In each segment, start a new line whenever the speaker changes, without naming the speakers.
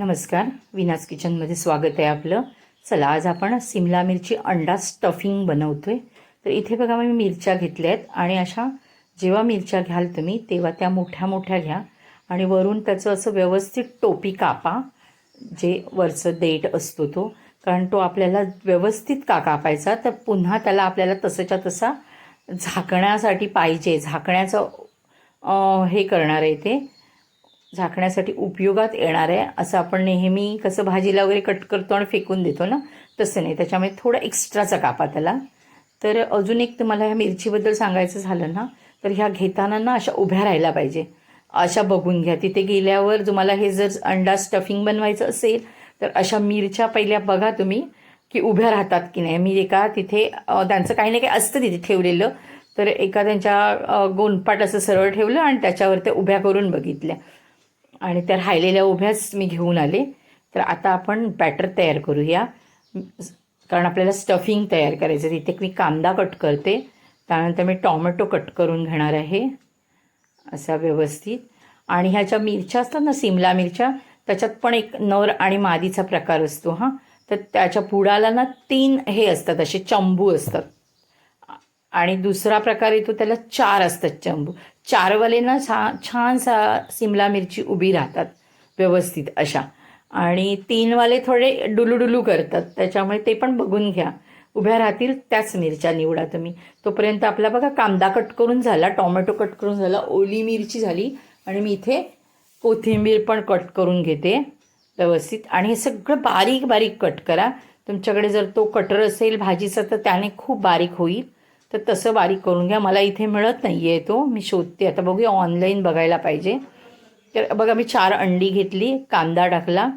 नमस्कार. विनास किचनमध्ये स्वागत आहे आपलं. चला आज आपण सिमला मिरची अंडा स्टफिंग बनवतोय. तर इथे बघा मी मिरच्या घेतल्या आहेत आणि अशा जेव्हा मिरच्या घ्याल तुम्ही तेव्हा त्या मोठ्या मोठ्या घ्या. आणि वरून त्याचं असं व्यवस्थित टोपी कापा जे वरचं देठ असतो तो. कारण तो आपल्याला व्यवस्थित का कापायचा तर पुन्हा त्याला आपल्याला तसंच्या तसा झाकण्यासाठी पाहिजे. झाकण्याचं हे करणार आहे ते. झाकण्यासाठी उपयोगात येणार आहे. असं आपण नेहमी कसं भाजीला वगैरे कट करतो आणि फेकून देतो ना तसं नाही. त्याच्यामुळे थोडा एक्स्ट्राचा कापा त्याला. तर अजून एक तुम्हाला ह्या मिरचीबद्दल सांगायचं झालं ना तर ह्या घेताना ना अशा उभ्या राहायला पाहिजे. अशा बघून घ्या. तिथे गेल्यावर तुम्हाला हे जर अंडा स्टफिंग बनवायचं असेल तर अशा मिरच्या पहिल्या बघा तुम्ही की उभ्या राहतात की नाही. मी एका तिथे त्यांचं काही ना काही असतं तिथे ठेवलेलं. तर एका त्यांच्या गोंडपाट असं सरळ ठेवलं आणि त्याच्यावर त्या उभ्या करून बघितल्या. आणि त्या राहिलेल्या उभ्याच मी घेऊन आले. तर आता आपण बॅटर तयार करूया. कारण आपल्याला स्टफिंग तयार करायचं तिथे मी कांदा कट करते. त्यानंतर मी टॉमॅटो कट करून घेणार आहे. असा व्यवस्थित. आणि ह्याच्या मिरच्या असतात ना सिमला मिरच्या त्याच्यात पण एक नर आणि मादीचा प्रकार असतो हां. तर त्याच्या पुडाला ना तीन हे असतात असे चंबू असतात. आणि दुसरा प्रकार येतो त्याला चार असतात चंबू. चारवाले ना छा छान सा सिमला मिरची उभी राहतात व्यवस्थित अशा. आणि तीनवाले थोडे डुलूडुलू करतात त्याच्यामुळे ते पण बघून घ्या. उभ्या राहतील त्याच मिरच्या निवडा तुम्ही. तोपर्यंत आपला बघा कांदा कट करून झाला टोमॅटो कट करून झाला ओली मिरची झाली आणि मी इथे कोथिंबीर पण कट करून घेते व्यवस्थित. आणि हे सगळं बारीक बारीक कट करा. तुमच्याकडे जर तो कटर असेल भाजीचा तर त्याने खूप बारीक होईल. तर तसं बारीक करून घ्या. मला इथे मिळत नाही आहे तो. मी शोधते. आता बघूया ऑनलाईन बघायला पाहिजे. तर बघा मी चार अंडी घेतली. कांदा टाकला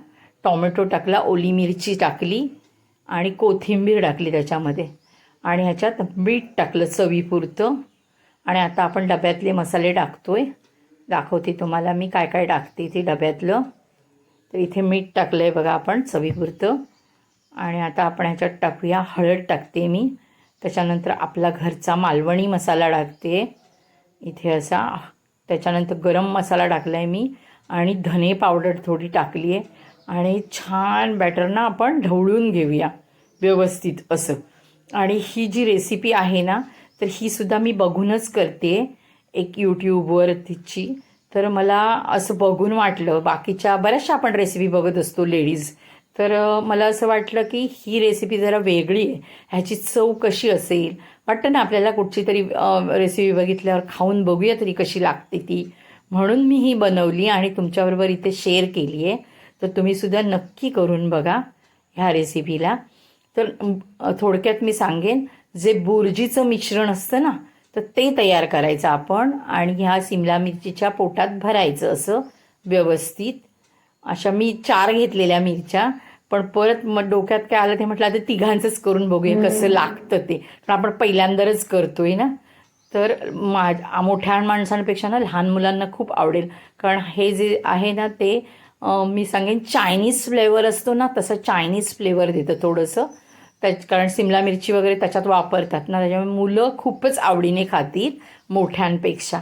टॉमॅटो टाकला ओली मिरची टाकली आणि कोथिंबीर टाकली त्याच्यामध्ये. आणि ह्याच्यात मीठ टाकलं चवीपुरतं. आणि आता आपण डब्यातले मसाले टाकतो आहे दाखवते तुम्हाला मी काय काय टाकते ते डब्यातलं. तर इथे मीठ टाकलं आहे बघा आपण चवीपुरतं. आणि आता आपण ह्याच्यात टाकूया. हळद टाकते मी. त्याच्यानंतर आपला घरचा मालवणी मसाला टाकते. इथे असा त्याच्यानंतर गरम मसाला टाकला आहे मी आणि धने पावडर थोडी टाकली आहे आणि छान बॅटर ना आपण ढवळून घेऊया व्यवस्थित असं. आणि ही जी रेसिपी आहे ना तर ही सुद्धा मी बघूनच करते एक यूट्यूबवर तिची. तर मला असं बघून वाटलं बाकीच्या बऱ्याचशा आपण रेसिपी बघत असतो लेडीज तर मला असं वाटलं की ही रेसिपी जरा वेगळी आहे. ह्याची चव कशी असेल? वाटतं ना आपल्याला कुठची तरी रेसिपी बघितल्यावर खाऊन बघूया तरी कशी लागते ती. म्हणून मी ही बनवली आणि तुमच्याबरोबर इथे शेअर केली आहे. तर तुम्ही सुद्धा नक्की करून बघा ह्या रेसिपीला तर थोडक्यात मी सांगेन जे बुर्जीचं मिश्रण असतं ना तर ते तयार करायचं आपण आणि ह्या सिमला मिरचीच्या पोटात भरायचं असं व्यवस्थित. अशा मी चार घेतलेल्या मिरच्या पण परत मग डोक्यात काय आलं ते म्हटलं आता तिघांचंच करून बघूया कसं लागतं ते. कारण आपण पहिल्यांदाच करतोय ना? तर मा मोठ्या माणसांपेक्षा ना लहान मुलांना खूप आवडेल. कारण हे जे आहे ना ते मी सांगेन चायनीज फ्लेवर असतो ना तसं चायनीज फ्लेवर देतं थोडंसं. त्याच कारण सिमला मिरची वगैरे त्याच्यात वापरतात ना त्याच्यामुळे मुलं खूपच आवडीने खातील मोठ्यांपेक्षा.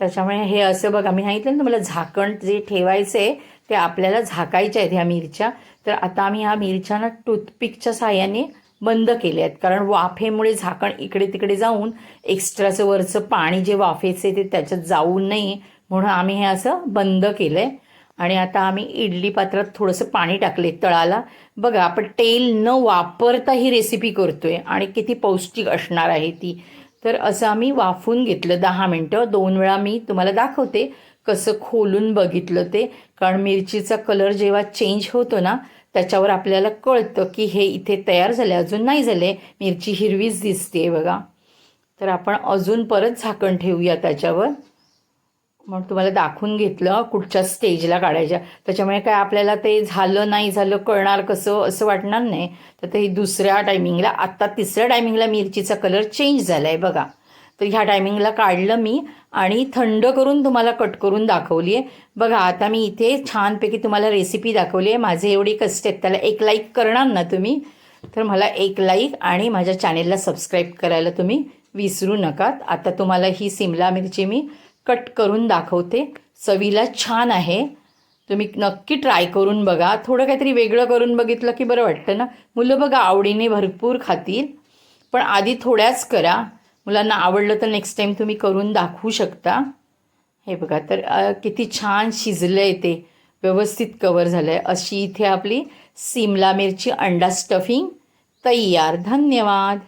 त्याच्यामुळे हे असं बघा मी सांगितलं ना तुम्हाला झाकण जे ठेवायचं आहे ते आपल्याला झाकायच्या आहेत ह्या मिरच्या. तर आता आम्ही ह्या मिरच्यांना टूथपिकच्या साह्याने बंद केले आहेत. कारण वाफेमुळे झाकण इकडे तिकडे जाऊन एक्स्ट्राचं वरचं पाणी जे वाफेचे ते त्याच्यात जाऊ नये म्हणून आम्ही हे असं बंद केलं आहे आणि आता आम्ही इडली पात्रात थोडंसं पाणी टाकले तळाला. बघा आपण तेल न वापरता ही रेसिपी करतोय. आणि किती पौष्टिक असणार आहे ती. तर असं आम्ही वाफून घेतलं दहा मिनटं. दोन वेळा मी तुम्हाला दाखवते कसं खोलून बघितलं ते. कारण मिरचीचा कलर जेव्हा चेंज होतो ना त्याच्यावर आपल्याला कळतं की हे इथे तयार झाले अजून नाही झाले. मिरची हिरवीच दिसते बघा. तर आपण अजून परत झाकण ठेवूया त्याच्यावर. मग तुम्हाला दाखवून घेतलं कुठच्या स्टेजला काढायच्या. त्याच्यामुळे काय आपल्याला ते झालं नाही झालं कळणार कसं असं वाटणार नाही. तर ते दुसऱ्या टायमिंगला आत्ता तिसऱ्या टायमिंगला मिरचीचा कलर चेंज झाला आहे बघा. तर ह्या टायमिंगला काढलं मी आणि थंड करून तुम्हाला कट करून दाखवली आहे बघा आता मी इथे छानपैकी तुम्हाला रेसिपी दाखवली आहे. माझे एवढे कष्ट आहेत त्याला एक लाईक करणार ना तुम्ही तर मला एक लाईक आणि माझ्या चॅनेलला सबस्क्राईब करायला तुम्ही विसरू नका आता तुम्हाला ही सिमला मिरची मी कट करून दाखवते. चवीला छान आहे. तुम्ही नक्की ट्राय करून बघा. थोडं काहीतरी वेगळं करून बघितलं की बरं वाटतं ना? मुलं बघा आवडीने भरपूर खातील. पण आधी थोड्याच करा. मुलांना आवडलं तर नेक्स्ट टाईम तुम्ही करून दाखवू शकता. हे बघा तर किती छान शिजलं आहे ते. व्यवस्थित कवर झालं आहे अशी इथे आपली सिमला मिरची अंडा स्टफिंग तयार. धन्यवाद.